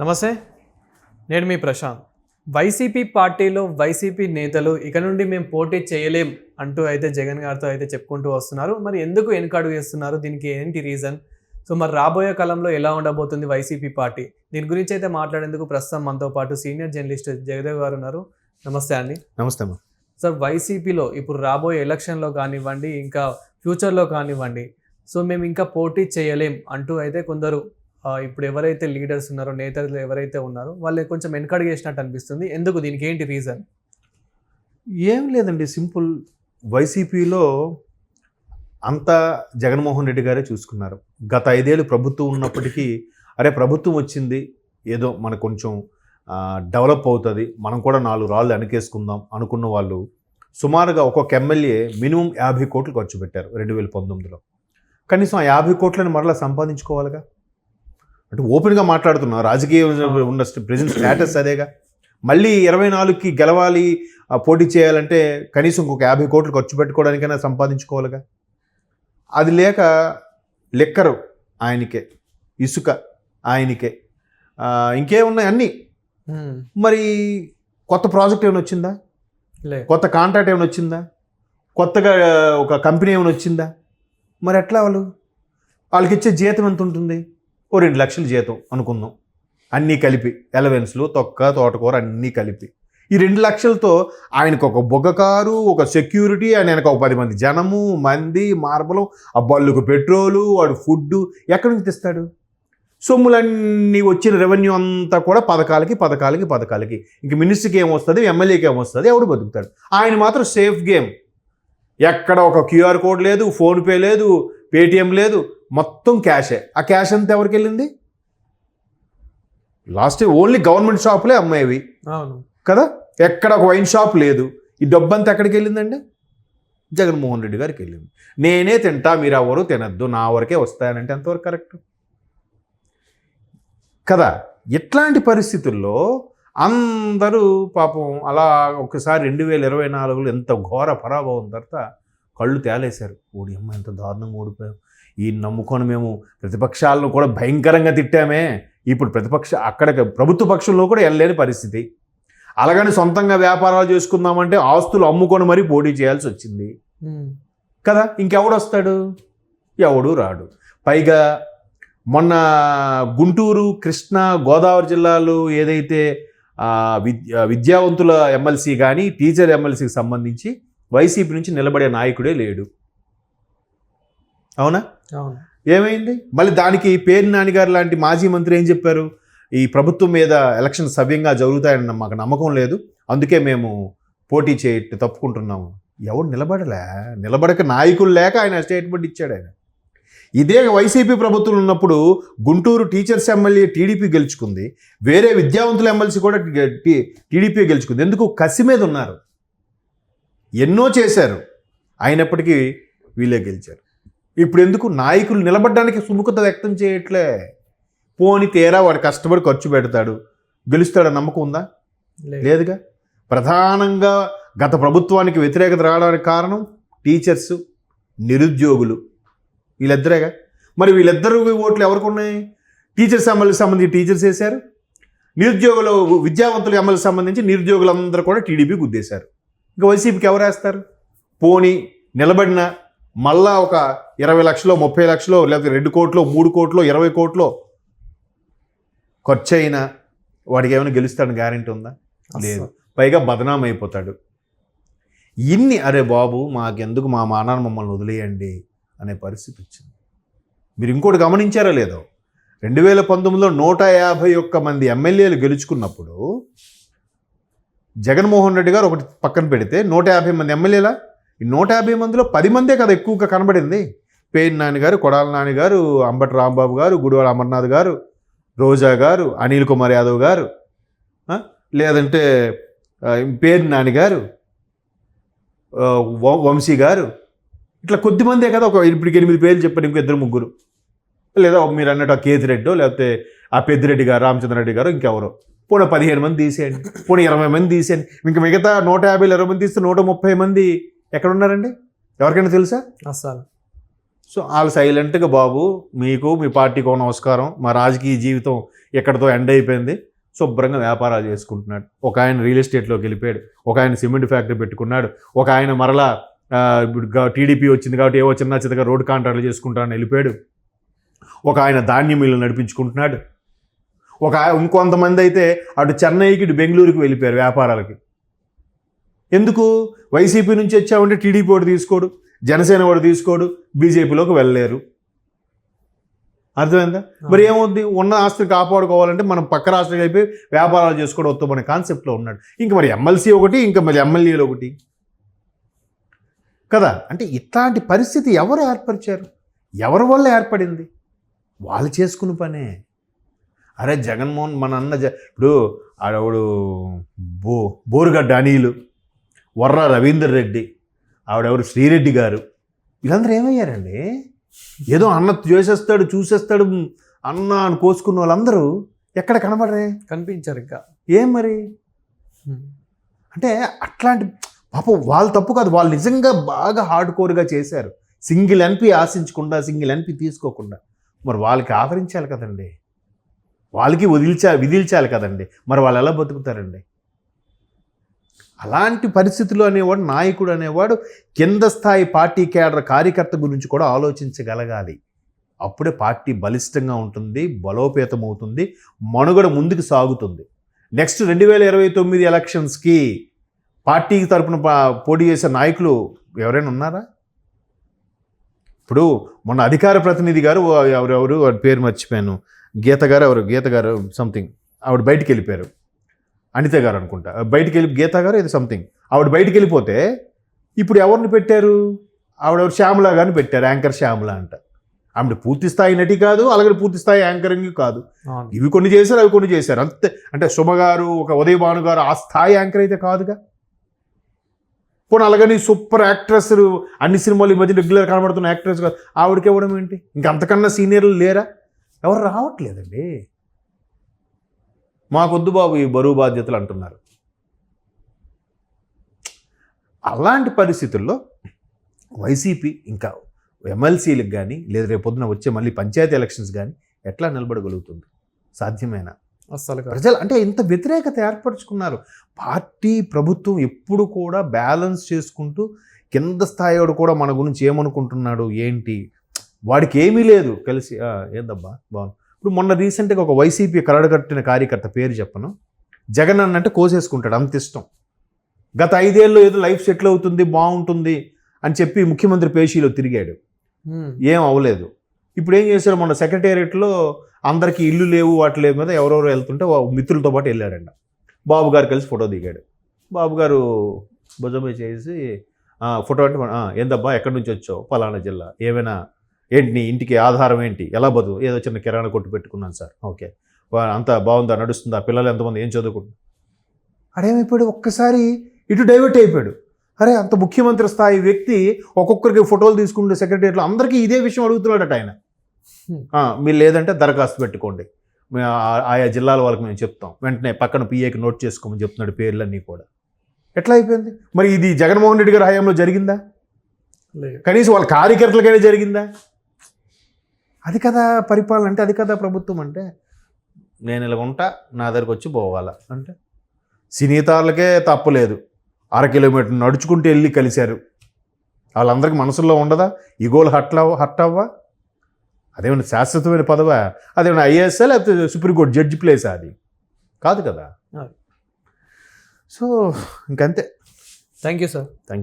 నమస్తే నేను మీ ప్రశాంత్. వైసీపీ పార్టీలో వైసీపీ నేతలు ఇక నుండి మేము పోటీ చేయలేం అంటూ అయితే జగన్ గారితో అయితే చెప్పుకుంటూ వస్తున్నారు. మరి ఎందుకు వెనుకడుగు వేస్తున్నారు? దీనికి ఏంటి రీజన్ సో మరి రాబోయే కాలంలో ఎలా ఉండబోతుంది వైసీపీ పార్టీ? దీని గురించి అయితే మాట్లాడేందుకు ప్రస్తుతం మనతో పాటు సీనియర్ జర్నలిస్ట్ జగదేవ్ గారు ఉన్నారు. నమస్తే అండి. నమస్తే అమ్మా. సార్ వైసీపీలో ఇప్పుడు రాబోయే ఎలక్షన్లో కానివ్వండి ఇంకా ఫ్యూచర్లో కానివ్వండి సో మేము ఇంకా పోటీ చేయలేం అంటూ అయితే కొందరు ఇప్పుడు ఎవరైతే లీడర్స్ ఉన్నారో నేతలు ఎవరైతే ఉన్నారో వాళ్ళు కొంచెం వెనకడుగు చేసినట్టు అనిపిస్తుంది. ఎందుకు? దీనికి ఏంటి రీజన్? ఏం లేదండి. సింపుల్. వైసీపీలో అంతా జగన్మోహన్ రెడ్డి గారే చూసుకున్నారు. గత ఐదేళ్ళు ప్రభుత్వం ఉన్నప్పటికీ అరే ప్రభుత్వం వచ్చింది ఏదో మనకు కొంచెం డెవలప్ అవుతుంది మనం కూడా నాలుగు రాళ్ళు వెనకేసుకుందాం అనుకున్న వాళ్ళు సుమారుగా ఒక్కొక్క ఎమ్మెల్యే మినిమం యాభై కోట్లు ఖర్చు పెట్టారు రెండు వేల పంతొమ్మిదిలో. కనీసం ఆ యాభై కోట్లను మరలా సంపాదించుకోవాలిగా? అంటే ఓపెన్గా మాట్లాడుతున్నా రాజకీయ ఉన్న ప్రజెంట్ స్టేటస్ అదేగా. మళ్ళీ ఇరవై నాలుగుకి గెలవాలి పోటీ చేయాలంటే కనీసం ఇంకొక యాభై కోట్లు ఖర్చు పెట్టుకోవడానికైనా సంపాదించుకోవాలిగా. అది లేక లెక్కరు ఆయనకే ఇసుక ఆయనకే. ఇంకేమున్నాయి అన్నీ? మరి కొత్త ప్రాజెక్ట్ ఏమైనా వచ్చిందా? లే కొత్త కాంట్రాక్ట్ ఏమైనా వచ్చిందా? కొత్తగా ఒక కంపెనీ ఏమైనా వచ్చిందా? మరి ఎట్లా వాళ్ళు? వాళ్ళకి ఇచ్చే జీతం ఎంత ఉంటుంది? ఓ రెండు లక్షలు జీతం అనుకుందాం. అన్నీ కలిపి ఎలవెన్స్లు తొక్క తోటకూర అన్నీ కలిపి. ఈ రెండు లక్షలతో ఆయనకు ఒక బొగ్గ కారు ఒక సెక్యూరిటీ ఆయన వెనక ఒక పది మంది జనము మంది మార్బలం ఆ బళ్ళుకు పెట్రోలు వాడు ఫుడ్ ఎక్కడి నుంచి తెస్తాడు? సొమ్ములన్నీ వచ్చిన రెవెన్యూ అంతా కూడా పథకాలకి పథకాలకి పథకాలకి. ఇంక మినిస్ట్రీకి ఏమొస్తుంది ఎమ్మెల్యేకి ఏమొస్తుంది ఎవడు బతుకుతాడు? ఆయన మాత్రం సేఫ్ గేమ్. ఎక్కడ ఒక క్యూఆర్ కోడ్ లేదు ఫోన్పే లేదు పేటిఎం లేదు మొత్తం క్యాషే ఆ క్యాష్ అంతా ఎవరికి వెళ్ళింది? లాస్ట్ ఓన్లీ గవర్నమెంట్ షాపులే అమ్మేవి అవును. కదా? ఎక్కడ ఒక వైన్ షాప్ లేదు. ఈ డబ్బంతా ఎక్కడికి వెళ్ళిందండి? జగన్మోహన్ రెడ్డి గారికి వెళ్ళింది. నేనే తింటా మీరు ఎవరు తినద్దు నా వరకే వస్తాయనంటే ఎంతవరకు కరెక్ట్ కదా? ఇట్లాంటి పరిస్థితుల్లో అందరూ పాపం అలా ఒకసారి రెండు వేల ఇరవై నాలుగులో ఎంత ఘోర పరాభవం తర్వాత కళ్ళు తేలేశారు. ఓడి అమ్మ ఎంత దారుణంగా ఓడిపోయాం. ఈ నమ్ముకొని మేము ప్రతిపక్షాలను కూడా భయంకరంగా తిట్టామే. ఇప్పుడు ప్రతిపక్ష అక్కడ ప్రభుత్వ పక్షంలో కూడా వెళ్ళలేని పరిస్థితి. అలాగని సొంతంగా వ్యాపారాలు చేసుకుందామంటే ఆస్తులు అమ్ముకొని మరీ పోటీ చేయాల్సి వచ్చింది. కదా ఇంకెవడు వస్తాడు? ఎవడు రాడు. పైగా మొన్న గుంటూరు కృష్ణా గోదావరి జిల్లాలో ఏదైతే విద్యావంతుల ఎమ్మెల్సీ కానీ టీచర్ ఎమ్మెల్సీకి సంబంధించి వైసీపీ నుంచి నిలబడే నాయకుడే లేడు. అవునా? అవును. ఏమైంది? మళ్ళీ దానికి పేరు నానిగారు లాంటి మాజీ మంత్రి ఏం చెప్పారు? ఈ ప్రభుత్వం మీద ఎలక్షన్ సవ్యంగా జరుగుతాయని మాకు నమ్మకం లేదు. అందుకే మేము పోటీ చేయ తప్పుకుంటున్నాము ఎవడు నిలబడలే? నిలబడక నాయకులు లేక ఆయన స్టేట్మెంట్ ఇచ్చాడు ఆయన. ఇదే వైసీపీ ప్రభుత్వం ఉన్నప్పుడు గుంటూరు టీచర్స్ ఎమ్మెల్యే టీడీపీ గెలుచుకుంది. వేరే విద్యావంతుల ఎమ్మెల్సీ కూడా టీడీపీ గెలుచుకుంది. ఎందుకు? కసి మీద ఉన్నారు. ఎన్నో చేశారు. అయినప్పటికీ వీళ్ళే గెలిచారు. ఇప్పుడు ఎందుకు నాయకులు నిలబడడానికి సుముఖత వ్యక్తం చేయట్లే? పోని తీరా వాడు కష్టపడి ఖర్చు పెడతాడు. గెలుస్తాడని నమ్మకం ఉందా? లేదుగా? ప్రధానంగా గత ప్రభుత్వానికి వ్యతిరేకత రావడానికి కారణం టీచర్స్ నిరుద్యోగులు. వీళ్ళిద్దరేగా? మరి వీళ్ళిద్దరు ఓట్లు ఎవరికి ఉన్నాయి? టీచర్స్ ఎమ్మెల్యేకి సంబంధించి టీచర్స్ వేశారు. నిరుద్యోగులు విద్యావంతుల ఎమ్మెల్యేకి సంబంధించి నిరుద్యోగులందరూ కూడా టీడీపీ గుద్దేశారు. ఇంకా వైసీపీకి ఎవరు వేస్తారు? పోనీ నిలబడిన మళ్ళా ఒక ఇరవై లక్షలో ముప్పై లక్షలో లేకపోతే రెండు కోట్లో మూడు కోట్లో ఇరవై కోట్లో ఖర్చు అయినా వాడికి ఏమైనా గెలుస్తాడని గ్యారెంటీ ఉందా? లేదు. పైగా బదనాం అయిపోతాడు. ఇన్ని అరే బాబు మాకెందుకు మా మానాన్న మమ్మల్ని వదిలేయండి అనే పరిస్థితి వచ్చింది. మీరు ఇంకోటి గమనించారో లేదో? రెండు వేల పంతొమ్మిదిలో నూట యాభై ఒక్క మంది ఎమ్మెల్యేలు గెలుచుకున్నప్పుడు జగన్మోహన్ రెడ్డి గారు ఒకటి పక్కన పెడితే నూట యాభై మంది ఎమ్మెల్యేలా? ఈ నూట యాభై మందిలో పది మందే కదా ఎక్కువగా కనబడింది. పేరు నాని గారు కొడాల నాని గారు అంబటి రాంబాబు గారు గుడివాడ అమర్నాథ్ గారు రోజా గారు అనిల్ కుమార్ యాదవ్ గారు లేదంటే పేరు నాని గారు వంశీ గారు ఇట్లా కొద్దిమందే కదా ఒక ఇప్పటికి ఎనిమిది పేర్లు చెప్పండి ఇంకో ఇద్దరు ముగ్గురు. లేదా మీరు అన్నట్టు ఆ కేతి రెడ్డో లేకపోతే ఆ పెద్దిరెడ్డి గారు రామచంద్రరెడ్డి గారు ఇంకెవరో. పోనీ పదిహేను మంది తీసేయండి పోనీ ఇరవై మంది తీసేయండి ఇంకా మిగతా నూట యాభై ఇరవై మంది తీస్తే నూట ముప్పై మంది ఎక్కడ ఉన్నారండి ఎవరికైనా తెలుసా? అస్సలు సో వాళ్ళు సైలెంట్గా బాబు మీకు మీ పార్టీకో నమస్కారం మా రాజకీయ జీవితం ఎక్కడితో ఎండ్ అయిపోయింది. శుభ్రంగా వ్యాపారాలు చేసుకుంటున్నాడు. ఒక ఆయన రియల్ ఎస్టేట్లోకి వెళ్ళిపోయాడు. ఒక ఆయన సిమెంట్ ఫ్యాక్టరీ పెట్టుకున్నాడు. ఒక ఆయన మరలా ఇప్పుడు టీడీపీ వచ్చింది కాబట్టి ఏవో చిన్న చిన్నగా రోడ్ కాంట్రాక్ట్లు చేసుకుంటానని వెళ్ళిపోయాడు. ఒక ఆయన ధాన్యం మిల్లు నడిపించుకుంటున్నాడు. ఒక ఇంకొంతమంది అయితే అటు చెన్నైకి ఇటు బెంగళూరుకి వెళ్ళిపోయారు వ్యాపారాలకి. ఎందుకు? వైసీపీ నుంచి వచ్చామంటే టీడీపీ వాడు తీసుకోడు జనసేన వాడు తీసుకోడు బీజేపీలోకి వెళ్ళలేరు. అర్థమైందా? మరి ఏమవుద్ది? ఉన్న ఆస్తిని కాపాడుకోవాలంటే మనం పక్క రాష్ట్రం అయిపోయి వ్యాపారాలు చేసుకోవడం వస్తాం అనే కాన్సెప్ట్లో ఉన్నాడు. ఇంకా మరి ఎమ్మెల్సీ ఒకటి ఇంకా మరి ఎమ్మెల్యేలు ఒకటి. కదా? అంటే ఇట్లాంటి పరిస్థితి ఎవరు ఏర్పరిచారు? ఎవరి వల్ల ఏర్పడింది? వాళ్ళు చేసుకున్న పనే. అరే జగన్మోహన్ మన అన్న జ ఇప్పుడు ఆడవాడు? బో బోరుగడ్డ అనిలు. వర్ర రవీందర్ రెడ్డి ఆవిడెవరు? శ్రీరెడ్డి గారు. వీళ్ళందరూ ఏమయ్యారండి? ఏదో అన్న చేసేస్తాడు చూసేస్తాడు అన్న అని కోసుకున్న వాళ్ళందరూ ఎక్కడ కనబడరే? కనిపించారు ఇంకా. ఏం మరి? అంటే అట్లాంటి పాపం వాళ్ళు తప్పు కాదు. వాళ్ళు నిజంగా బాగా హార్డ్ కోర్గా చేశారు. సింగిల్ ఎన్పి ఆశించకుండా సింగిల్ ఎన్పి తీసుకోకుండా. మరి వాళ్ళకి ఆదరించాలి కదండి. వాళ్ళకి వదిల్చా విధిల్చాలి కదండి. మరి వాళ్ళు ఎలా బతుకుతారండి? అలాంటి పరిస్థితులు అనేవాడు నాయకుడు అనేవాడు కింద స్థాయి పార్టీ కేడర్ కార్యకర్త గురించి కూడా ఆలోచించగలగాలి. అప్పుడే పార్టీ బలిష్టంగా ఉంటుంది బలోపేతం అవుతుంది మనుగడ ముందుకు సాగుతుంది. నెక్స్ట్ రెండు వేల ఇరవై తొమ్మిది ఎలక్షన్స్కి పార్టీకి తరపున పా- పోటీ చేసే నాయకులు ఎవరైనా ఉన్నారా? ఇప్పుడు మొన్న అధికార ప్రతినిధి గారు ఎవరెవరు వాడి పేరు మర్చిపోయాను. గీత గారు ఎవరు? గీత గారు సంథింగ్ ఆవిడ బయటికి వెళ్ళిపోయారు. అనిత గారు అనుకుంటా. బయటికి వెళ్ళి గీత గారు ఇది సంథింగ్ ఆవిడ బయటికి వెళ్ళిపోతే ఇప్పుడు ఎవరిని పెట్టారు? ఆవిడ శ్యామల గారిని పెట్టారు యాంకర్ శ్యామల అంట. ఆవిడ పూర్తి స్థాయి నటి కాదు అలాగే పూర్తి స్థాయి యాంకరింగ్ కాదు. ఇవి కొన్ని చేశారు అవి కొన్ని చేశారు. అంతే అంటే శుభ గారు ఒక ఉదయ్ భాను గారు ఆ స్థాయి యాంకర్ అయితే కాదుగా? పోనీ అలాగని సూపర్ యాక్ట్రెస్ అన్ని సినిమాలు ఈ మధ్య రెగ్యులర్ కనబడుతున్న యాక్ట్రెస్ కాదు ఆవిడకి ఇవ్వడం ఏంటి? ఇంకా అంతకన్నా సీనియర్లు లేరా? ఎవరు రావట్లేదండి. మాకొద్దు బాబు ఈ బరువు బాధ్యతలు అంటున్నారు. అలాంటి పరిస్థితుల్లో వైసీపీ ఇంకా ఎమ్మెల్సీలకు కానీ లేదా రేపు పొద్దున వచ్చే మళ్ళీ పంచాయతీ ఎలక్షన్స్ కానీ ఎట్లా నిలబడగలుగుతుంది? సాధ్యమేనా? అస్సలు కాదు. ప్రజలు అంటే ఇంత వ్యతిరేకత ఏర్పరచుకున్నారు. పార్టీ ప్రభుత్వం ఎప్పుడు కూడా బ్యాలెన్స్ చేసుకుంటూ కింద స్థాయివాడు కూడా మన గురించి ఏమనుకుంటున్నాడు ఏంటి? వాడికి ఏమీ లేదు. కలిసి "ఆ, ఏందబ్బా బాగుంది ఇప్పుడు మొన్న రీసెంట్గా ఒక వైసీపీ కరడగట్టిన కార్యకర్త పేరు చెప్పను. జగన్ అన్న అంటే కోసేసుకుంటాడు అంత ఇష్టం. గత ఐదేళ్ళు ఏదో లైఫ్ సెటిల్ అవుతుంది బాగుంటుంది అని చెప్పి ముఖ్యమంత్రి పేషీలో తిరిగాడు. ఏం అవ్వలేదు. ఇప్పుడు ఏం చేశారు మొన్న సెక్రటేరియట్లో అందరికీ ఇల్లు లేవు వాటి లేవు మీద ఎవరెవరు వెళ్తుంటే మిత్రులతో పాటు వెళ్ళారంట. బాబు గారు కలిసి ఫోటో దిగాడు. బాబు గారు భుజమే చేసి "ఆ, ఫోటో అంటే "ఆ, ఏందబ్బా ఎక్కడి నుంచి వచ్చావు? పలానా జిల్లా ఏమైనా ఏంటి నీ ఇంటికి ఆధారం ఏంటి? ఎలా బతుకు? ఏదో చిన్న కిరాణా కొట్టు పెట్టుకున్నాను సార్. ఓకే. అంతా బాగుందా? నడుస్తుందా? పిల్లలు ఎంతమంది? ఏం చదువుకుంటున్నారు? అడేమైపోయాడు ఒక్కసారి ఇటు డైవర్ట్ అయిపోయాడు. అరే అంత ముఖ్యమంత్రి స్థాయి వ్యక్తి ఒక్కొక్కరికి ఫోటోలు తీసుకుంటే సెక్రటరీలో అందరికీ ఇదే విషయం అడుగుతున్నాడట ఆయన. ఆ, మీరు లేదంటే దరఖాస్తు పెట్టుకోండి. ఆయా జిల్లాల వాళ్ళకి మేము చెప్తాం. వెంటనే పక్కన పిఏకి నోట్ చేసుకోమని చెప్తున్నాడు పేర్లన్నీ కూడా. ఎట్లా అయిపోయింది? మరి ఇది జగన్మోహన్ రెడ్డి గారి హయాంలో జరిగిందా? లేదు. కనీసం వాళ్ళ కార్యకర్తలకైనా జరిగిందా? అది కదా పరిపాలన అంటే అది కదా ప్రభుత్వం అంటే? నేను ఇలా ఉంటా నా దగ్గరకు వచ్చి పోవాలా. అంటే? సినీతారులకే తప్పలేదు అర కిలోమీటర్ నడుచుకుంటూ వెళ్ళి కలిశారు. వాళ్ళందరికీ మనసులో ఉండదా? ఈ గోల్ హట్ హట్ అవ్వా అదేమైనా శాశ్వతమైన పదవా? అదేమైనా ఐఏఎస్ఆ లేకపోతే సుప్రీంకోర్టు జడ్జి ప్లేస్ అది? కాదు కదా. సో ఇంకంతే. Thank you sir